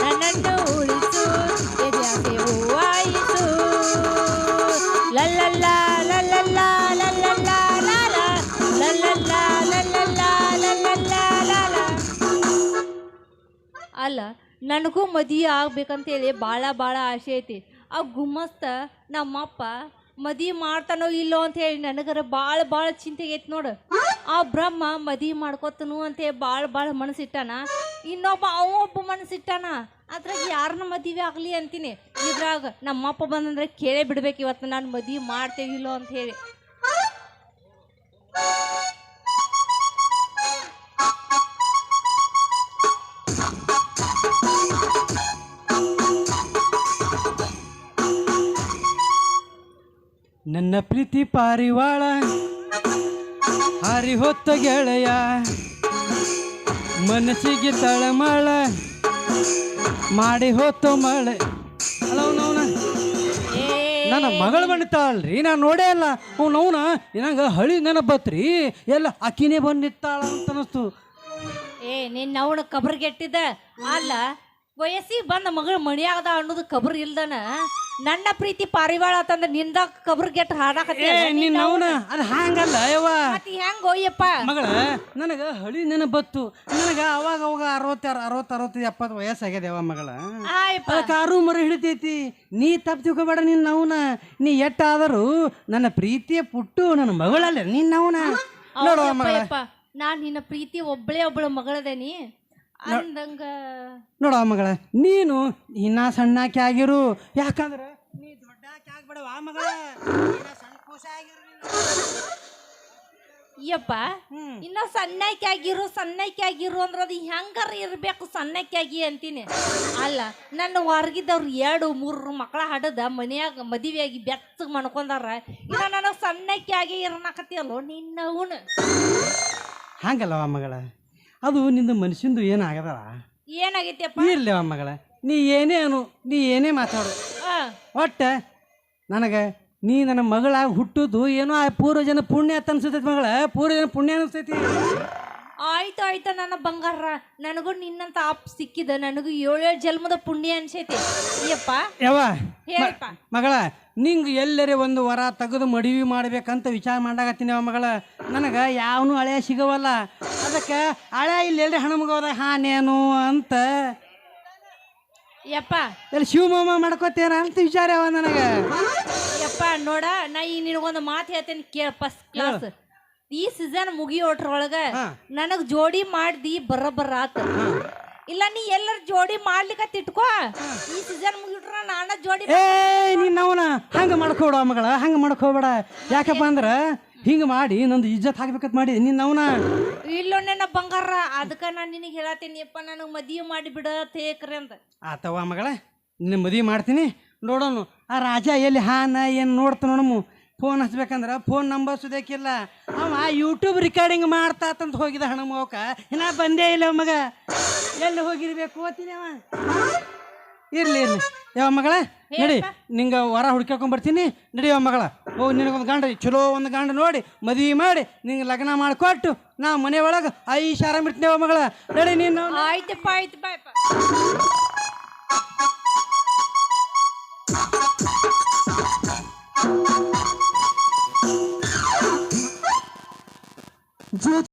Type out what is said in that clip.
ನನ್ನನ್ನು ಉಳಿಸು ಎದೆಯಾಸೆ ಹೂವಾಯಿತು ಲಲ್ಲಲ್ಲ ಲಲ್ಲಲ್ಲ ಲಲ್ಲಲ್ಲ ಲಾಲ ಲಲ್ಲಲ್ಲ ಲಲ್ಲಲ್ಲ ಲಲ್ಲಲ್ಲ ಲಾಲ ಅಲ್ಲ ನನಗೂ ಮದುವೆ ಆಗ್ಬೇಕಂತೇಳಿ ಭಾಳ ಭಾಳ ಆಸೆ ಐತಿ ಆ ಗುಮ್ಮಸ್ತ ನಮ್ಮಪ್ಪ ಮದಿ ಮಾಡ್ತಾನೋ ಇಲ್ಲೋ ಅಂತ ಹೇಳಿ ನನಗರ ಭಾಳ ಭಾಳ ಚಿಂತೆ ಐತಿ ನೋಡು ಆ ಬ್ರಹ್ಮ ಮದಿ ಮಾಡ್ಕೊತನು ಅಂತೇಳಿ ಭಾಳ ಭಾಳ ಮನಸ್ಸಿಟ್ಟಾನ ಇನ್ನೊಬ್ಬ ಅವ ಒಬ್ಬ ಮನಸ್ಸಿಟ್ಟಾನ ಅದ್ರಾಗ ಯಾರನ್ನ ಮದುವೆ ಆಗಲಿ ಅಂತೀನಿ. ಇದ್ರಾಗ ನಮ್ಮಪ್ಪ ಬಂದಂದ್ರೆ ಕೇಳೇ ಬಿಡ್ಬೇಕು ಇವತ್ತು ನಾನು ಮದುವೆ ಮಾಡ್ತೇವಿಲ್ಲೋ ಅಂತ ಹೇಳಿ. ನನ್ನ ಪ್ರೀತಿ ಪಾರಿವಾಳ, ಹಾರಿ ಹೊತ್ತ ಗೆಳೆಯ. ಮನಸ್ಸಿಗೆ ತಳಮಳ ಮಾಡಿ ಹೊತ್ತು ಮಳೆ. ಅಲ್ಲವನವನ ನನ್ನ ಮಗಳು ಬಂದಿತ್ತಾಳ್ರಿ ನಾನು ನೋಡೇ ಇಲ್ಲ. ಅವನವನ ನಂಗೆ ಹಳಿ ನೆನಪತ್ರಿ. ಎಲ್ಲ ಅಕ್ಕಿನೇ ಬಂದಿತ್ತಾಳ ಅಂತ ಅನಿಸ್ತು ಏ ನಿನ್ನ ಅವಳ ಕಬರ್ಗೆಟ್ಟಿದ್ದ ಅಲ್ಲ, ವಯಸ್ಸಿಗೆ ಬಂದ ಮಗಳು ಮಣಿಯಾಗದ ಅನ್ನೋದು ಕಬರ್ ಇಲ್ದನ? ನನ್ನ ಪ್ರೀತಿ ಪಾರಿವಾಳ ಅಂತಂದ್ರೆ ನಿಂದ ಕಬ್ರ ಗೆಟ್ ಹಾಡಾಕತ್ತಿ ನಿನ್ನ ಅವನ? ಅದು ಹಾಂಗಲ್ಲ ಯವ್ವ. ಮತ್ತೆ ಹೆಂಗ್ ಹೋಯ್ಯಪ್ಪ? ಮಗಳ ನನಗ ಹಳಿ ನೆನಪತ್ತು. ನನಗ ಅವಾಗ ಅವಾಗ ಅರವತ್ತಾರು ಅರವತ್ತು ಅರವತ್ತು ಎಪ್ಪತ್ ವಯಸ್ಸಾಗ್ಯದ ಯವ್ವ ಮಗಳ. ಕಾರು ಮರ ಹಿಡಿತೈತಿ. ನೀ ತಪ್ಪು ತಿಳ್ಕೊಬೇಡ ನಿನ್ನ ಅವನ. ನೀ ಎಟ್ಟಾದರೂ ನನ್ನ ಪ್ರೀತಿಯ ಪುಟ್ಟು ನನ್ನ ಮಗಳಲ್ಲ ನಿನ್ನ ಅವನ. ನೋಡುವ ಮಗಳ. ನಾನ್ ನಿನ್ನ ಪ್ರೀತಿ ಒಬ್ಬಳೇ ಒಬ್ಬಳ ಮಗಳದೇನಿ. ಅಂದಂಗ. ನೋಡ ಮಗಳ ನೀನು ಇನ್ನ ಸಣ್ಣಾಕಿ ಆಗಿರು. ಯಾಕಂದ್ರೆ ನೀ ದೊಡ್ಡಾಕಿ ಆಗ್ಬೇಡವ ಮಗಳ? ಇನ್ನ ಸಣ್ಣ ಕೂಸ ಆಗಿರು ನೀನು. ಯಪ್ಪ ಇನ್ನ ಸಣ್ಣಕ್ಕೆ ಆಗಿರು ಸಣ್ಣಕ್ಕೆ ಆಗಿರು ಅಂದ್ರೆ ಅದು ಹೆಂಗಾರ ಇರಬೇಕು ಸಣ್ಣಕ್ಕೆ ಆಗಿ ಅಂತೀನಿ. ಅಲ್ಲ ನನ್ನ ಹೊರಗಿದ್ದವ್ರು ಎರಡು ಮೂರು ಮಕ್ಕಳ ಹಡದ ಮನ್ಯಾಗ ಮದುವೆಯಾಗಿ ಬೆಚ್ಚಗೆ ಮಣ್ಕೊಂಡಾರ ಇನ್ನ ನನಗೆ ಸಣ್ಣಕ್ಕೆ ಆಗಿ ಇರ್ನಾಕತಿಯಲ್ಲೋ ನಿನ್ನ ಅವನು ಹಂಗಲ್ಲವ ಮಗಳ? ಅದು ನಿಂದ ಮನುಷ್ಯಂದು ಏನಾಗದಲ್ಲ ಏನಾಗೈತಿಯಪ್ಪ? ಇರ್ಲಿವ ಮಗಳ. ನೀ ಏನೇ ಅನು ನೀ ಏನೇ ಮಾತಾಡು. ಒಟ್ಟ ನನಗೆ ನೀ ನನ್ನ ಮಗಳ ಹುಟ್ಟುದು ಏನೋ ಆ ಪೂರ್ವಜನ ಪುಣ್ಯ ಅಂತ ಅನ್ಸತೈತಿ ಮಗಳ. ಪೂರ್ವಜನ ಪುಣ್ಯ ಅನಿಸ್ತೈತಿ ಆಯ್ತು ಆಯ್ತು ನನ್ನ ಬಂಗಾರ. ನನಗೂ ನಿನ್ನಂತ ಆಪ್ ಸಿಕ್ಕಿದ. ನನಗೂ ಏಳೇಳು ಜನ್ಮದ ಪುಣ್ಯ ಅನ್ಸೈತಿ. ಅಯ್ಯಪ್ಪ ಹೇಳಪ್ಪ ಮಗಳ ನಿಂಗೆ ಎಲ್ಲರೇ ಒಂದು ವರ ತೆಗೆದು ಮಡಿವಿ ಮಾಡ್ಬೇಕಂತ ವಿಚಾರ ಮಾಡಾಕತ್ತೀನಿ ಮಗಳ. ನನಗೆ ಯಾವನು ಹಳೆಯ ಸಿಗವಲ್ಲ. ಅದಕ್ಕೆ ಹಳೆ ಇಲ್ಲಿ ಎಲ್ಲರಿ ಹಣ ಮಗದ ಹಾನೇನು ಅಂತ. ಯಪ್ಪ. ಎಲ್ಲಿ ಶಿವಮಾಮ ಮಾಡ್ಕೋತೇನ ಅಂತ ವಿಚಾರ ಯಾವ ನನಗೆ. ಯಪ್ಪ ನೋಡ ನಾ ಈ ನಿನಗೊಂದು ಮಾತು ಹೇಳ್ತೇನೆ ಕೇಳ ಫಸ್ಟ್ ಕ್ಲಾಸ್ ಈ ಸೀಸನ್ ಮುಗಿಯೋಟ್ರೊಳಗ ಒಳಗ ನನಗ್ ಜೋಡಿ ಮಾಡ್ದಿ ಬರ ಆತ ಇಲ್ಲ ನೀ ಎಲ್ಲರ ಜೋಡಿ ಮಾಡ್ಲಿಕ್ಕೆ ತಿಟ್ಕೋ ಈ ಸೀಸನ್ ಮುಗಿಟ್ರ ನಾನ ಜೋಡಿ ಏ ನಿನ್ನವನ ಹಂಗೆ ಮಾಡ್ಕೋಬೇಡ ಮಗಳ ಹಂಗ ಮಾಡ್ಕೋಬೇಡ. ಯಾಕಪ್ಪ ಅಂದ್ರ ಹಿಂಗ ಮಾಡಿ ನಂದು ಇಜ್ಜತ್ ಹಾಕ್ಬೇಕಂತ ಮಾಡಿ ನಿನ್ನವನ ಇಲ್ಲೋ ನನ್ನ ಬಂಗಾರ ಅದಕ್ಕ ನಾನ್ ನಿನಗೆ ಹೇಳತ್ತೀನಿ ಅಪ್ಪ ನನಗ್ ಮದುವೆ ಮಾಡಿ ಬಿಡ ತೇಕ್ರಿ ಅಂತ ಆತವ ಮಗಳ ನಿನ್ನ ಮದುವೆ ಮಾಡ್ತೀನಿ. ನೋಡೋಣ ಆ ರಾಜ ಎಲ್ಲಿ ಹಾನ ಏನು ನೋಡ್ತಾ ನೋಡಮು ಫೋನ್ ಹಚ್ಬೇಕಂದ್ರ ಫೋನ್ ನಂಬರ್ ಸುದೇಕಿಲ್ಲ ಅವ ಯೂಟ್ಯೂಬ್ ರಿಕಾರ್ಡಿಂಗ್ ಮಾಡ್ತಾತಂತ ಹೋಗಿದ ಹಣ ಮೋಕ ಇನ್ನ ಬಂದೇ ಇಲ್ಲ ಮಗ. ಎಲ್ಲಿ ಹೋಗಿರ್ಬೇಕು ಓದ್ತೀನಿ ಅವ. ಇರ್ಲಿ ಇರ್ಲಿ. ಯಾವ ಮಗಳ ನಡಿ ನಿಂಗೆ ವರ ಹುಡ್ಕೊಂಡ್ ಬರ್ತೀನಿ. ನಡಿಯವ ಮಗಳ. ಓ ನಿನಗೊಂದು ಗಂಡ ಚಲೋ ಒಂದು ಗಂಡ ನೋಡಿ ಮದುವೆ ಮಾಡಿ ನಿಂಗೆ ಲಗ್ನ ಮಾಡಿಕೊಟ್ಟು ನಾ ಮನೆ ಒಳಗೆ ಐ ಶಾರ ಯಾವ ಮಗಳ. ನಡಿ ನೀನು. ಆಯ್ತಪ್ಪ ಆಯ್ತು ಬಾಯಪ್ಪ